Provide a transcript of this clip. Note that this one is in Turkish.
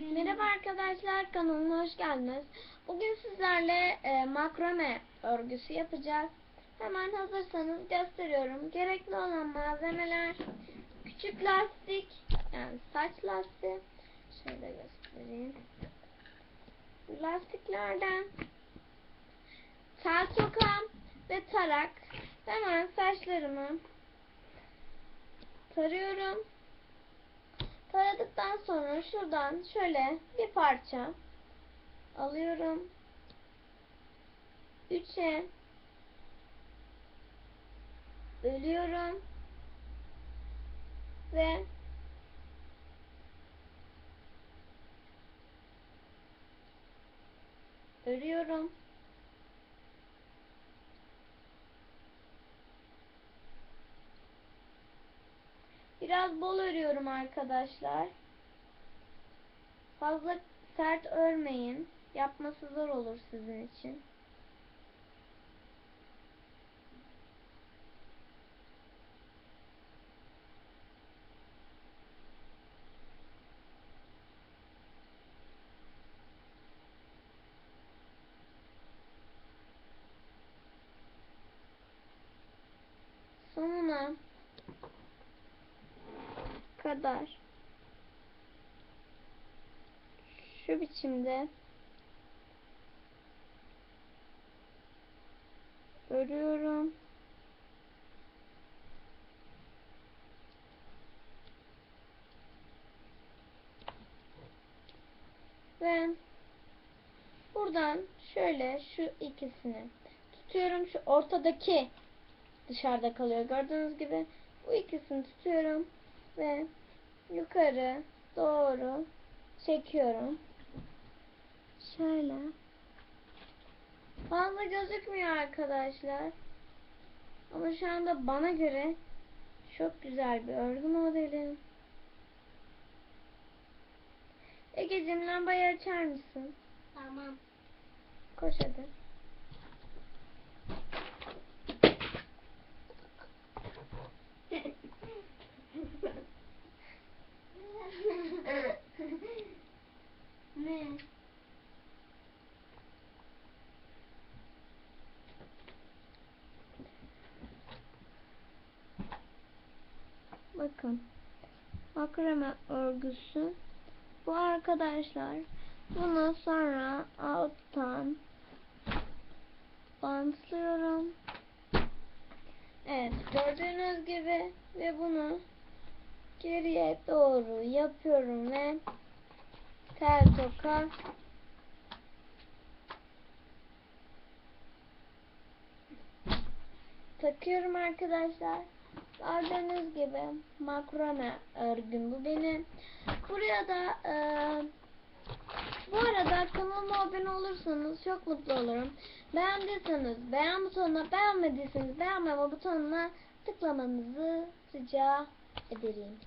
Merhaba arkadaşlar kanalıma hoş geldiniz. Bugün sizlerle e, makrame örgüsü yapacağız. Hemen hazırsanız gösteriyorum. Gerekli olan malzemeler küçük lastik yani saç lastiği. Şöyle göstereyim. Lastiklerden tel tokam ve tarak. Hemen saçlarımı tarıyorum. Taradıktan sonra şuradan şöyle bir parça alıyorum. Üçe bölüyorum. Ve örüyorum. Biraz bol örüyorum arkadaşlar. Fazla sert örmeyin. Yapması zor olur sizin için. Sonuna kadar şu biçimde örüyorum. Ve buradan şöyle şu ikisini tutuyorum. Şu ortadaki dışarıda kalıyor. Gördüğünüz gibi bu ikisini tutuyorum ve yukarı doğru çekiyorum. Şöyle. Fazla gözükmüyor arkadaşlar. Ama şu anda bana göre çok güzel bir örgü modeli. Egeciğim lambayı açar mısın? Tamam. Koş hadi. Bakın. Makrame örgüsü. Bu arkadaşlar. Bunu sonra alttan bantlıyorum. Evet. Gördüğünüz gibi ve bunu geriye doğru yapıyorum ve tel toka takıyorum arkadaşlar. Gördüğünüz gibi makrame örgüm bu benim. Buraya da e, bu arada kanalıma abone olursanız çok mutlu olurum. Beğendiyseniz beğen butonuna, beğenmediyseniz beğenmeme butonuna tıklamanızı rica ederim.